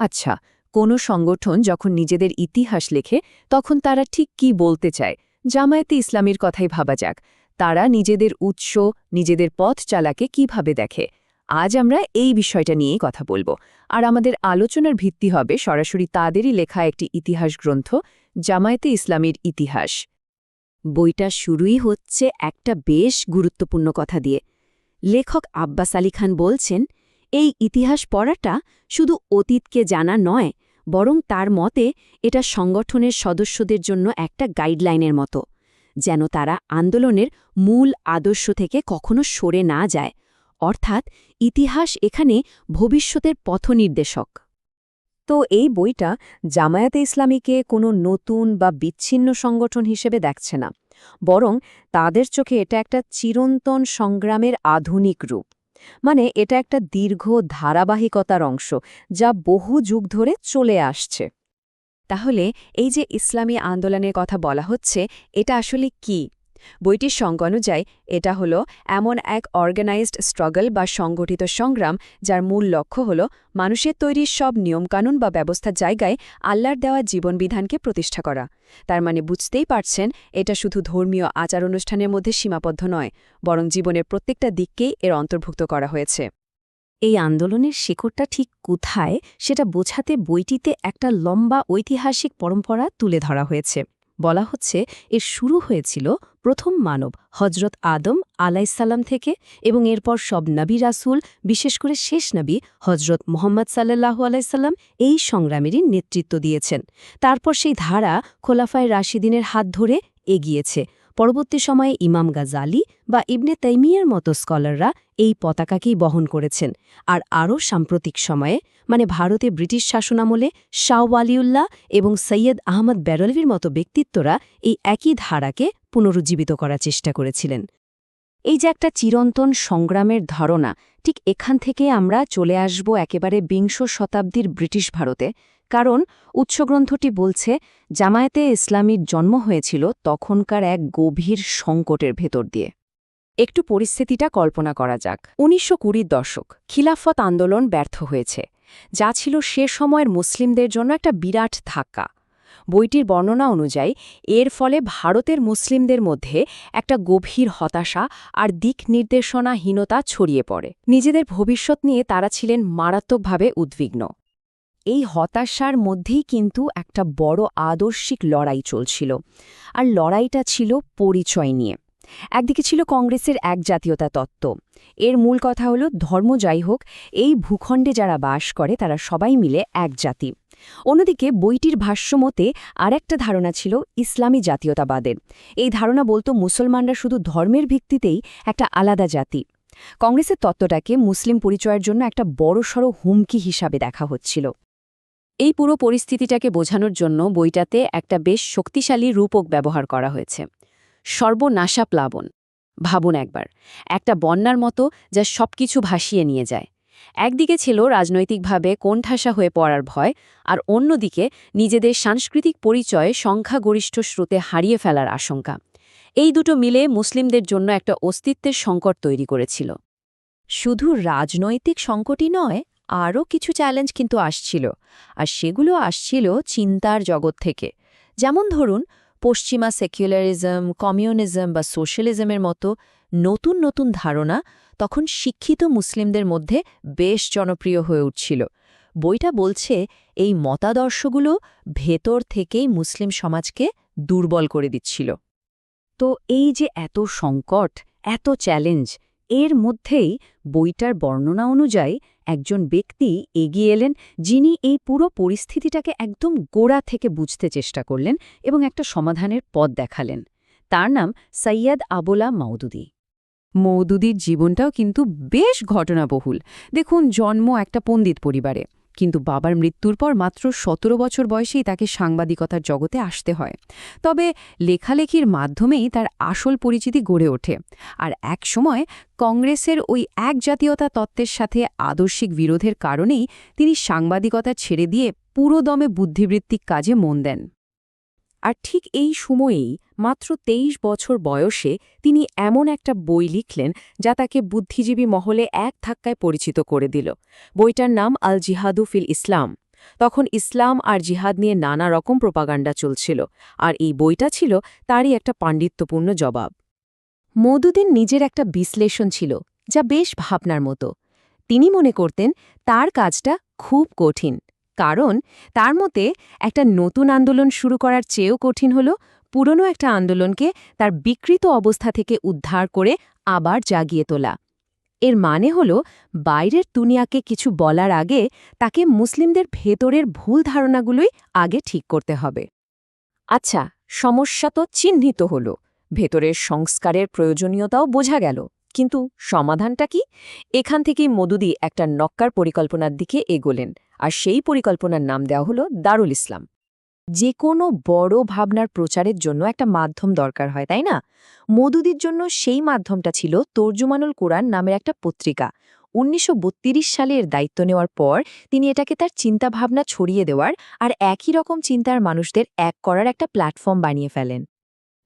আচ্ছা কোনো সংগঠন যখন নিজেদের ইতিহাস লেখে, তখন তারা ঠিক কি বলতে চায়? জামায়াতে ইসলামীর কথাই ভাবা যাক। তারা নিজেদের উৎস, নিজেদের পথ চালাকে কীভাবে দেখে? আজ আমরা এই বিষয়টা নিয়েই কথা বলব। আর আমাদের আলোচনার ভিত্তি হবে সরাসরি তাদেরই লেখা একটি ইতিহাস গ্রন্থ, জামায়াতে ইসলামীর ইতিহাস। বইটা শুরুই হচ্ছে একটা বেশ গুরুত্বপূর্ণ কথা দিয়ে। লেখক আব্বাস আলী খান বলছেন এই ইতিহাস পড়াটা শুধু অতীতকে জানা নয়, বরং তার মতে এটা সংগঠনের সদস্যদের জন্য একটা গাইডলাইনের মতো, যেন তারা আন্দোলনের মূল আদর্শ থেকে কখনো সরে না যায়। অর্থাৎ ইতিহাস এখানে ভবিষ্যতের পথনির্দেশক। তো এই বইটা জামায়াতে ইসলামীকে কোনো নতুন বা বিচ্ছিন্ন সংগঠন হিসেবে দেখছে না, বরং তাদের চোখে এটা একটা চিরন্তন সংগ্রামের আধুনিক রূপ। মানে এটা একটা দীর্ঘ ধারাবাহিকতার অংশ যা বহু যুগ ধরে চলে আসছে। তাহলে এই যে ইসলামী আন্দোলনের কথা বলা হচ্ছে, এটা আসলে কি? বইটির সঙ্গ অনুযায়ী, এটা হলো এমন এক অর্গানাইজড স্ট্রাগল বা সংগঠিত সংগ্রাম যার মূল লক্ষ্য হল মানুষের তৈরি সব নিয়মকানুন বা ব্যবস্থার জায়গায় আল্লাহর দেওয়া জীবনবিধানকে প্রতিষ্ঠা করা। তার মানে বুঝতেই পারছেন, এটা শুধু ধর্মীয় আচার অনুষ্ঠানের মধ্যে সীমাবদ্ধ নয়, বরং জীবনের প্রত্যেকটা দিককেই এর অন্তর্ভুক্ত করা হয়েছে। এই আন্দোলনের শিকড়টা ঠিক কোথায়, সেটা বোঝাতে বইটিতে একটা লম্বা ঐতিহাসিক পরম্পরা তুলে ধরা হয়েছে। বলা হচ্ছে, এর শুরু হয়েছিল প্রথম মানব হজরত আদম আলাইসাল্লাম থেকে এবং এরপর সব নবী রাসুল, বিশেষ করে শেষ নবী হজরত মোহাম্মদ সাল্লাহু আলাইসাল্লাম এই সংগ্রামেরই নেতৃত্ব দিয়েছেন। তারপর সেই ধারা খোলাফায় রাশিদিনের হাত ধরে এগিয়েছে। পরবর্তী সময়ে ইমাম গাজালি বা ইবনে তৈমিয়ার মতো স্কলাররা এই পতাকাকেই বহন করেছেন। আর আরও সাম্প্রতিক সময়ে মানে ভারতে ব্রিটিশ শাসনামলে, শাহ ওয়ালিউল্লাহ এবং সৈয়দ আহমদ ব্যারলভির মতো ব্যক্তিত্বরা এই একই ধারাকে পুনরুজ্জীবিত করার চেষ্টা করেছিলেন। এই যে একটা চিরন্তন সংগ্রামের ধারণা, ঠিক এখান থেকে আমরা চলে আসব একেবারে বিংশ শতাব্দীর ব্রিটিশ ভারতে কারণ উৎসগ্রন্থটি বলছে, জামায়াতে ইসলামীর জন্ম হয়েছিল তখনকার এক গভীর সংকটের ভেতর দিয়ে। একটু পরিস্থিতিটা কল্পনা করা যাক। উনিশশো কুড়ির দশক, খিলাফত আন্দোলন ব্যর্থ হয়েছে, যা ছিল সে সময়ের মুসলিমদের জন্য একটা বিরাট ধাক্কা। বইটির বর্ণনা অনুযায়ী, এর ফলে ভারতের মুসলিমদের মধ্যে একটা গভীর হতাশা আর দিক নির্দেশনাহীনতা ছড়িয়ে পড়ে। নিজেদের ভবিষ্যৎ নিয়ে তারা ছিলেন মারাত্মকভাবে উদ্বিগ্ন। এই হতাশার মধ্যেই কিন্তু একটা বড় আদর্শিক লড়াই চলছিল। আর লড়াইটা ছিল পরিচয় নিয়ে। একদিকে ছিল কংগ্রেসের এক জাতীয়তা তত্ত্ব। এর মূল কথা হল, ধর্ম যাই হোক, এই ভূখণ্ডে যারা বাস করে, তারা সবাই মিলে এক জাতি অন্যদিকে বইটির ভাষ্যমতে আর একটা ধারণা ছিল ইসলামী জাতীয়তাবাদের। এই ধারণা বলতো, মুসলমানরা শুধু ধর্মের ভিত্তিতেই একটা আলাদা জাতি। কংগ্রেসের তত্ত্বটাকে মুসলিম পরিচয়ের জন্য একটা বড়সড় হুমকি হিসাবে দেখা হচ্ছিল। এই পুরো পরিস্থিতিটাকে বোঝানোর জন্য বইটাতে একটা বেশ শক্তিশালী রূপক ব্যবহার করা হয়েছে। সর্বনাশা প্লাবন ভাবুন একবার, একটা বন্যার মতো যা সবকিছু ভাসিয়ে নিয়ে যায়। একদিকে ছিল রাজনৈতিকভাবে কোণঠাসা হয়ে পড়ার ভয়, আর অন্যদিকে নিজেদের সাংস্কৃতিক পরিচয়ে সংখ্যাগরিষ্ঠ স্রোতে হারিয়ে ফেলার আশঙ্কা। এই দুটো মিলে মুসলিমদের জন্য একটা অস্তিত্বের সংকট তৈরি করেছিল। শুধু রাজনৈতিক সংকটই নয় আরও কিছু চ্যালেঞ্জ কিন্তু আসছিল। আর সেগুলো আসছিল চিন্তার জগৎ থেকে। যেমন ধরুন, পশ্চিমা সেকুলারিজম কমিউনিজম বা সোশ্যালিজমের মতো নতুন নতুন ধারণা তখন শিক্ষিত মুসলিমদের মধ্যে বেশ জনপ্রিয় হয়ে উঠছিল। বইটা বলছে এই মতাদর্শগুলো ভেতর থেকেই মুসলিম সমাজকে দুর্বল করে দিচ্ছিল। তো এই যে এত সংকট, এত চ্যালেঞ্জ এর মধ্যেই বইটার বর্ণনা অনুযায়ী একজন ব্যক্তি এগিয়ে এলেন যিনি এই পুরো পরিস্থিতিটাকে একদম গোড়া থেকে বুঝতে চেষ্টা করলেন এবং একটা সমাধানের পথ দেখালেন। তার নাম সৈয়দ আবোলা মাউদুদি। মৌদুদির জীবনটাও কিন্তু বেশ ঘটনাবহুল। দেখুন, জন্ম একটা পণ্ডিত পরিবারে। কিন্তু বাবার মৃত্যুর পর মাত্র সতেরো বছর বয়সেই তাকে সাংবাদিকতার জগতে আসতে হয়। তবে লেখালেখির মাধ্যমেই তার আসল পরিচিতি গড়ে ওঠে। আর এক সময় কংগ্রেসের ওই এক জাতীয়তা তত্ত্বের সাথে আদর্শিক বিরোধের কারণেই তিনি সাংবাদিকতা ছেড়ে দিয়ে পুরোদমে বুদ্ধিবৃত্তিক কাজে মন দেন। আর ঠিক এই সময়েই মাত্র ২৩ বছর বয়সে তিনি এমন একটা বই লিখলেন যা তাকে বুদ্ধিজীবী মহলে এক ধাক্কায় পরিচিত করে দিল। বইটার নাম আল জিহাদু ফিল ইসলাম। তখন ইসলাম আর জিহাদ নিয়ে নানা রকম প্রপাগান্ডা চলছিল, আর এই বইটা ছিল তারই একটা পাণ্ডিত্যপূর্ণ জবাব। মধুদিন নিজের একটা বিশ্লেষণ ছিল, যা বেশ ভাবনার মতো। তিনি মনে করতেন, তার কাজটা খুব কঠিন। কারণ তার মতে একটা নতুন আন্দোলন শুরু করার চেয়েও কঠিন হল পুরনো একটা আন্দোলনকে তার বিকৃত অবস্থা থেকে উদ্ধার করে আবার জাগিয়ে তোলা। এর মানে হল বাইরের দুনিয়াকে কিছু বলার আগে তাকে মুসলিমদের ভেতরের ভুল ধারণাগুলোই আগে ঠিক করতে হবে। আচ্ছা সমস্যা তো চিহ্নিত হল। ভেতরের সংস্কারের প্রয়োজনীয়তাও বোঝা গেল। কিন্তু সমাধানটা কি? এখান থেকেই মদুদি একটা নক্কার পরিকল্পনার দিকে এগোলেন আর সেই পরিকল্পনার নাম দেওয়া হলো দারুল ইসলাম। যে কোনো বড় ভাবনার প্রচারের জন্য একটা মাধ্যম দরকার হয়, তাই না? মদুদির জন্য সেই মাধ্যমটা ছিল তর্জুমানুল কোরআন নামের একটা পত্রিকা। উনিশশো সালের দায়িত্ব নেওয়ার পর তিনি এটাকে তার চিন্তাভাবনা ছড়িয়ে দেওয়ার আর একই রকম চিন্তার মানুষদের এক করার একটা প্ল্যাটফর্ম বানিয়ে ফেলেন।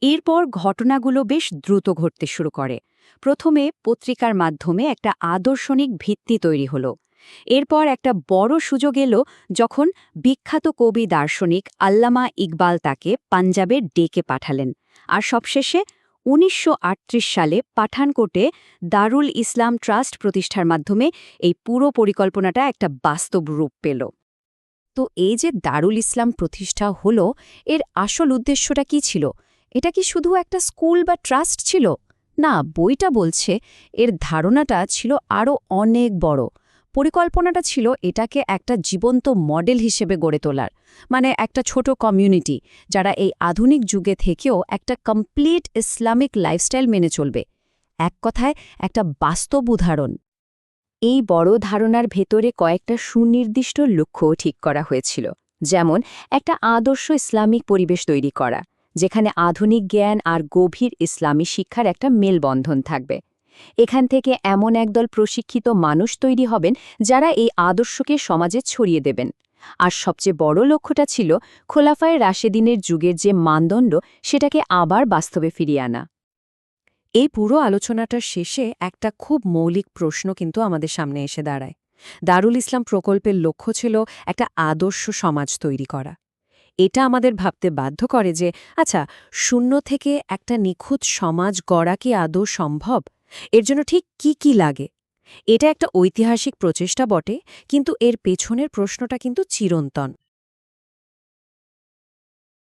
এরপর ঘটনাগুলো বেশ দ্রুত ঘটতে শুরু করে। প্রথমে পত্রিকার মাধ্যমে একটা আদর্শনিক ভিত্তি তৈরি হলো। এরপর একটা বড় সুযোগ এলো যখন বিখ্যাত কবি দার্শনিক আল্লামা ইকবাল তাকে পাঞ্জাবে ডেকে পাঠালেন। আর সবশেষে উনিশশো আটত্রিশ সালে পাঠানকোটে দারুল ইসলাম ট্রাস্ট প্রতিষ্ঠার মাধ্যমে এই পুরো পরিকল্পনাটা একটা বাস্তব রূপ পেল। তো এই যে দারুল ইসলাম প্রতিষ্ঠা হলো, এর আসল উদ্দেশ্যটা কি ছিল? এটা কি শুধু একটা স্কুল বা ট্রাস্ট ছিল? না, বইটা বলছে, এর ধারণাটা ছিল আরও অনেক বড়। পরিকল্পনাটা ছিল এটাকে একটা জীবন্ত মডেল হিসেবে গড়ে তোলার মানে একটা ছোট কমিউনিটি, যারা এই আধুনিক যুগে থেকেও একটা কমপ্লিট ইসলামিক লাইফস্টাইল মেনে চলবে। এক কথায়, একটা বাস্তব উদাহরণ। এই বড় ধারণার ভেতরে কয়েকটা সুনির্দিষ্ট লক্ষ্য ঠিক করা হয়েছিল, যেমন একটা আদর্শ ইসলামিক পরিবেশ তৈরি করা। যেখানে আধুনিক জ্ঞান আর গভীর ইসলামী শিক্ষার একটা মেলবন্ধন থাকবে। এখান থেকে এমন একদল প্রশিক্ষিত মানুষ তৈরি হবেন যারা এই আদর্শকে সমাজে ছড়িয়ে দেবেন। আর সবচেয়ে বড় লক্ষ্যটা ছিল খোলাফায় রাশেদিনের যুগের যে মানদণ্ড, সেটাকে আবার বাস্তবে ফিরিয়ে আনা। এই পুরো আলোচনাটার শেষে একটা খুব মৌলিক প্রশ্ন কিন্তু আমাদের সামনে এসে দাঁড়ায়। দারুল ইসলাম প্রকল্পের লক্ষ্য ছিল একটা আদর্শ সমাজ তৈরি করা। এটা আমাদের ভাবতে বাধ্য করে যে আচ্ছা শূন্য থেকে একটা নিখুঁত সমাজ গড়া কি আদৌ সম্ভব? এর জন্য ঠিক কি কি লাগে? এটা একটা ঐতিহাসিক প্রচেষ্টা বটে, কিন্তু এর পেছনের প্রশ্নটা কিন্তু চিরন্তন।